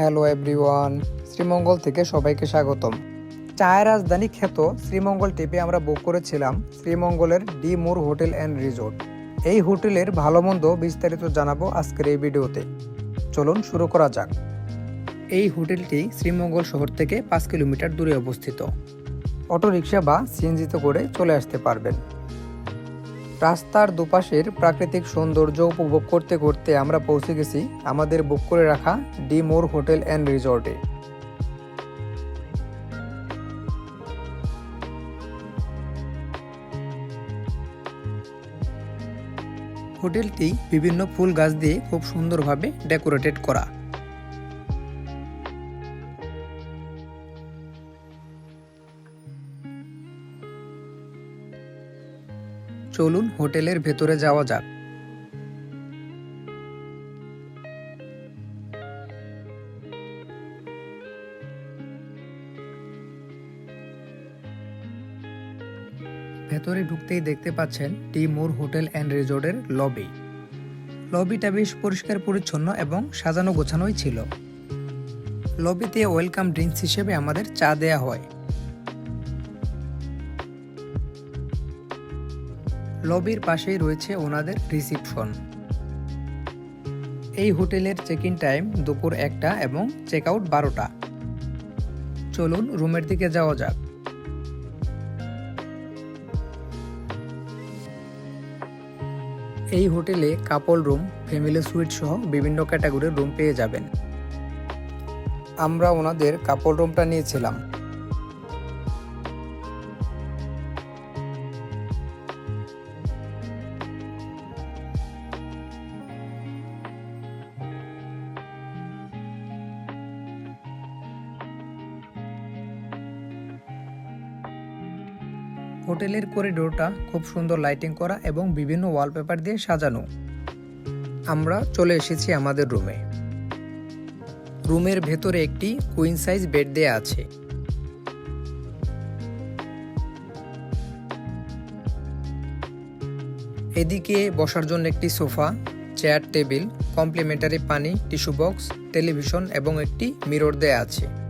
Hello everyone, Sreemangal থেকে সবাইকে স্বাগতম। চায়ের রাজধানী খ্যাত শ্রীমঙ্গল টিপে আমরা বুক করেছিলাম শ্রীমঙ্গলের ডি মোর হোটেল অ্যান্ড রিসোর্ট। এই হোটেলের ভালো মন্দ বিস্তারিত জানাব আজকের এই ভিডিওতে। চলুন শুরু করা যাক। এই হোটেলটি শ্রীমঙ্গল শহর থেকে পাঁচ কিলোমিটার দূরে অবস্থিত। অটোরিকশা বা সিএনজিতে করে চলে আসতে পারবেন। রাস্তার দুপাশের প্রাকৃতিক সৌন্দর্য উপভোগ করতে করতে আমরা পৌঁছে গেছি আমাদের বুক করে রাখা ডি মোর হোটেল অ্যান্ড রিসর্টে। হোটেলটি বিভিন্ন ফুল গাছ দিয়ে খুব সুন্দরভাবে ডেকোরেটেড করা। চলুন হোটেলের ভেতরে যাওয়া যাক। ভেতরে ঢুকতেই দেখতে পাচ্ছেন টি মোর হোটেল অ্যান্ড রিসোর্টের লবি। লবিটা বেশ পরিষ্কার, পরিচ্ছন্ন এবং সাজানো গোছানোই ছিল। লবিতে ওয়েলকাম ড্রিঙ্কস হিসেবে আমাদের চা দেয়া হয়। লবির পাশেই রয়েছে ওনাদের রিসিপশন। এই হোটেলের চেক ইন টাইম দুপুর একটা এবং চেক আউট বারোটা। চলুন রুমের দিকে যাওয়া যাক। এই হোটেলে কাপল রুম ফ্যামিলি সুইট সহ বিভিন্ন ক্যাটাগরির রুম পেয়ে যাবেন। আমরা ওনাদের কাপল রুমটা নিয়েছিলাম। হোটেলের করিডোরটা খুব সুন্দর লাইটিং করা এবং বিভিন্ন ওয়ালপেপার দিয়ে সাজানো। আমরা চলে এসেছি আমাদের রুমে। রুমের ভেতরে একটি কুইন সাইজ বেড দেয়া আছে। এদিকে বসার জন্য একটি সোফা, চেয়ার, টেবিল, কমপ্লিমেন্টারি পানি, টিস্যু বক্স, টেলিভিশন এবং একটি মিরর দেয়া আছে।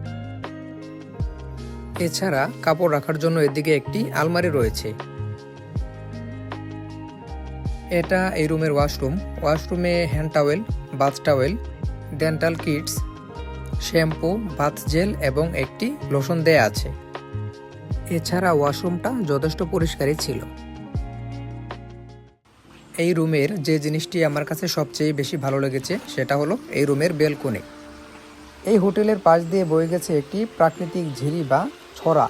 এছাড়া কাপড় রাখার জন্য এদিকে একটি আলমারি রয়েছে। এটা এই রুমের ওয়াশরুম। ওয়াশরুমে hand towel, bath towel, dental kits, shampoo, bath gel এবং একটি লোশন দেয়া আছে। এছাড়া ওয়াশরুমটা যথেষ্ট পরিষ্কারই ছিল। এই রুমের যে জিনিসটি আমার কাছে সবচেয়ে বেশি ভালো লেগেছে, সেটা হলো এই রুমের বেলকনি। এই হোটেলের পাশ দিয়ে বয়ে গেছে একটি প্রাকৃতিক ঝিরি বা ছড়া।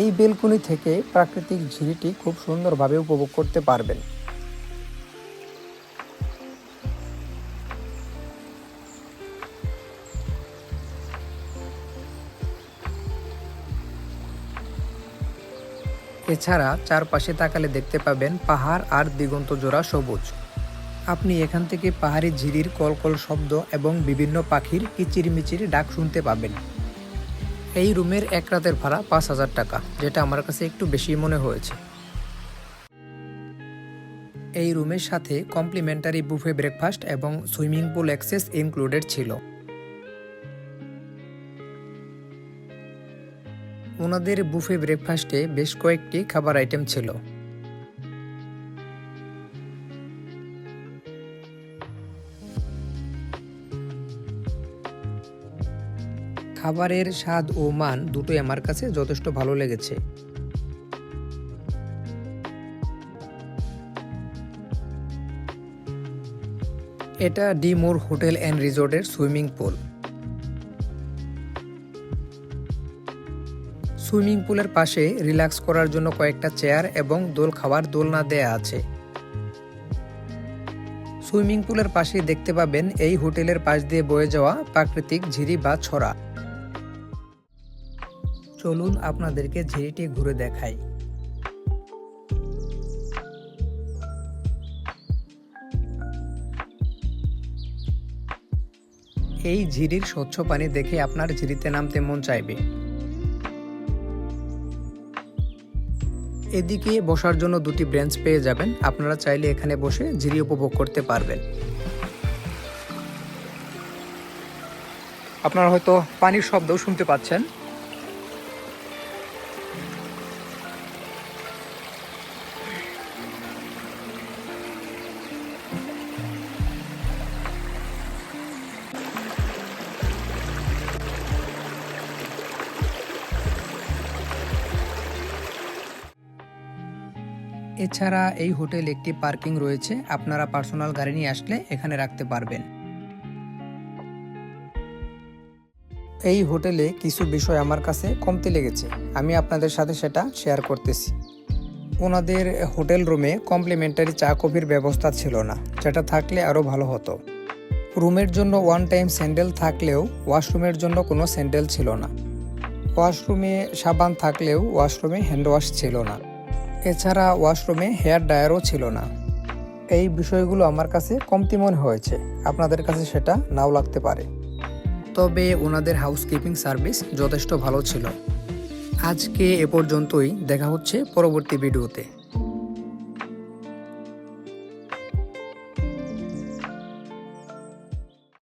এই বেলকনি থেকে প্রাকৃতিক ঝিরিটি খুব সুন্দরভাবে উপভোগ করতে পারবেন। এছাড়া চারপাশে তাকালে দেখতে পাবেন পাহাড় আর দিগন্ত জোড়া সবুজ। আপনি এখান থেকে পাহাড়ি ঝিরির কলকল শব্দ এবং বিভিন্ন পাখির কিচিরমিচির ডাক শুনতে পাবেন। এই রুমের এক রাতের ভাড়া পাঁচ হাজার টাকা, যেটা আমার কাছে একটু বেশি মনে হয়েছে। এই রুমের সাথে কমপ্লিমেন্টারি বুফে ব্রেকফাস্ট এবং সুইমিং পুল অ্যাক্সেস ইনক্লুডেড ছিল। ওনাদের বুফে ব্রেকফাস্টে বেশ কয়েকটি খাবার আইটেম ছিল। খাবারের স্বাদ ও মান দুটোই আমার কাছে যথেষ্ট ভালো লেগেছে। এটা ডি মোর হোটেল অ্যান্ড রিসোর্টের সুইমিং পুল। সুইমিং পুলের পাশে রিল্যাক্স করার জন্য কয়েকটা চেয়ার এবং দোল খাওয়ার দোলনা দেয়া আছে। সুইমিং পুলের পাশে দেখতে পাবেন এই হোটেলের পাশ দিয়ে বয়ে যাওয়া প্রাকৃতিক ঝিরি বা ছড়া। চলুন আপনাদেরকে ঝিরিটি ঘুরে দেখাই। এই ঝিরির স্বচ্ছ পানি দেখে আপনার ঝিরিতে নামতে মন চাইবে। এদিকে বসার জন্য দুটি ব্রেঞ্চ পেয়ে যাবেন। আপনারা চাইলে এখানে বসে ঝিরি উপভোগ করতে পারবেন। আপনারা হয়তো পানির শব্দও শুনতে পাচ্ছেন। এছাড়া এই হোটেল একটি পার্কিং রয়েছে, আপনারা পার্সোনাল গাড়ি নিয়ে আসলে এখানে রাখতে পারবেন। এই হোটেলে কিছু বিষয় আমার কাছে কমতি লেগেছে, আমি আপনাদের সাথে সেটা শেয়ার করতেছি। ওনাদের হোটেল রুমে কমপ্লিমেন্টারি চা কফির ব্যবস্থা ছিল না যেটা থাকলে আরও ভালো হতো। রুমের জন্য ওয়ান টাইম স্যান্ডেল থাকলেও ওয়াশরুমের জন্য কোনো স্যান্ডেল ছিল না। ওয়াশরুমে সাবান থাকলেও ওয়াশরুমে হ্যান্ড ওয়াশ ছিল না। এছাড়া ওয়াশরুমে হেয়ার ড্রায়ারও ছিল না। এই বিষয়গুলো আমার কাছে কমতি মনে হয়েছে। আপনাদের কাছে সেটা নাও লাগতে পারে। তবে ওনাদের হাউসকিপিং সার্ভিস যথেষ্ট ভালো ছিল। আজকে এ পর্যন্তই। দেখা হচ্ছে পরবর্তী ভিডিওতে।